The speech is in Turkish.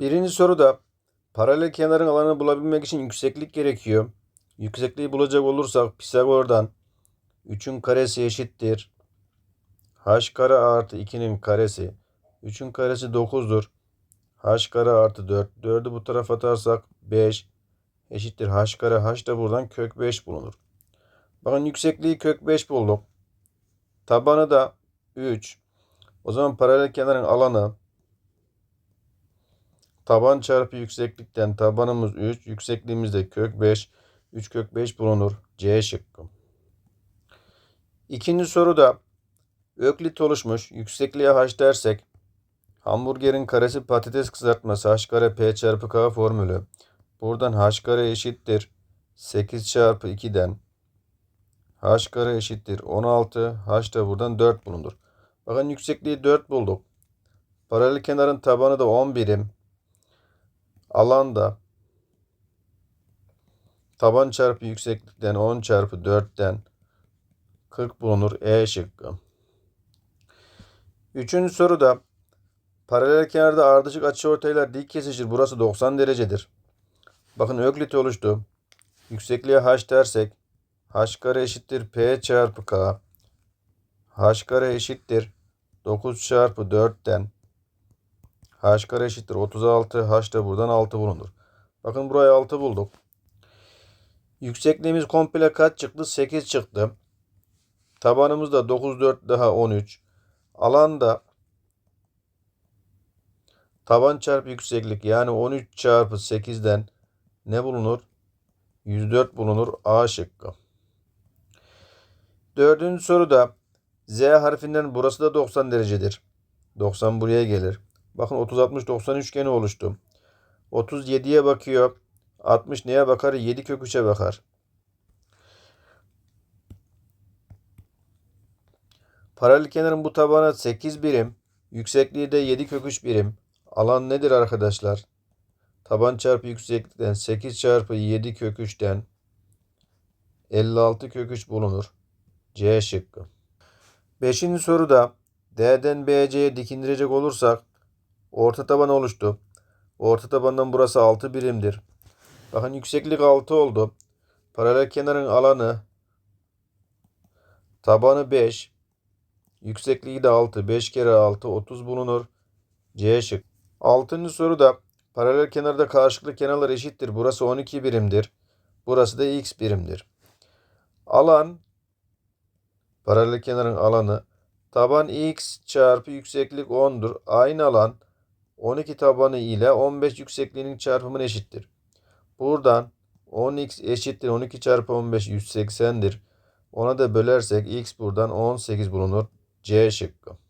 Birinci soruda paralel kenarın alanını bulabilmek için yükseklik gerekiyor. Yüksekliği bulacak olursak Pisagor'dan 3'ün karesi eşittir. h kare artı 2'nin karesi. 3'ün karesi 9'dur. h kare artı 4. 4'ü bu tarafa atarsak 5 eşittir. h kare h da buradan kök 5 bulunur. Bakın yüksekliği kök 5 bulduk. Tabanı da 3. O zaman paralel kenarın alanı taban çarpı yükseklikten tabanımız 3, yüksekliğimiz de kök 5. 3 kök 5 bulunur. C şıkkı. İkinci soruda öklit oluşmuş. Yüksekliğe h dersek hamburgerin karesi patates kızartması h kare p çarpı k formülü. Buradan h kare eşittir 8 çarpı 2'den h kare eşittir 16. h da buradan 4 bulunur. Bakın yüksekliği 4 bulduk. Paralel kenarın tabanı da 10 birim. Alan da taban çarpı yükseklikten 10 çarpı 4'ten 40 bulunur. E şıkkı. Üçüncü soruda paralel kenarda ardışık açıortaylar dik kesişir. Burası 90 derecedir. Bakın öklit oluştu. Yüksekliğe h dersek h kare eşittir p çarpı k. h kare eşittir 9 çarpı 4'ten h kare eşittir 36. h da buradan 6 bulunur. Bakın buraya 6 bulduk. Yüksekliğimiz komple kaç çıktı? 8 çıktı. Tabanımız da 9 4 daha 13. Alan da taban çarpı yükseklik yani 13 çarpı 8'den ne bulunur? 104 bulunur. A şıkkı. Dördüncü soruda Z harfinden burası da 90 derecedir. 90 buraya gelir. Bakın 30 60 90 üçgeni oluştu. 37'ye bakıyor. 60 neye bakar? 7 kök 3'e bakar. Paralel kenarın bu tabanı 8 birim. Yüksekliği de 7 kök 3 birim. Alan nedir arkadaşlar? Taban çarpı yükseklikten 8 çarpı 7 kök 3'ten 56 kök 3 bulunur. C şıkkı. Beşinci soruda D'den BC'ye dikindirecek olursak orta taban oluştu. Orta tabandan burası 6 birimdir. Bakın yükseklik 6 oldu. Paralel kenarın alanı tabanı 5. Yüksekliği de 6. 5 kere 6 30 bulunur. C şık. Altıncı soruda paralel kenarda karşılıklı kenarlar eşittir. Burası 12 birimdir. Burası da x birimdir. Alan paralel kenarın alanı taban x çarpı yükseklik 10'dur. Aynı alan 12 tabanı ile 15 yüksekliğinin çarpımına eşittir. Buradan 10x eşittir 12 çarpı 15 180'dir. Ona da bölersek x buradan 18 bulunur. C şıkkı.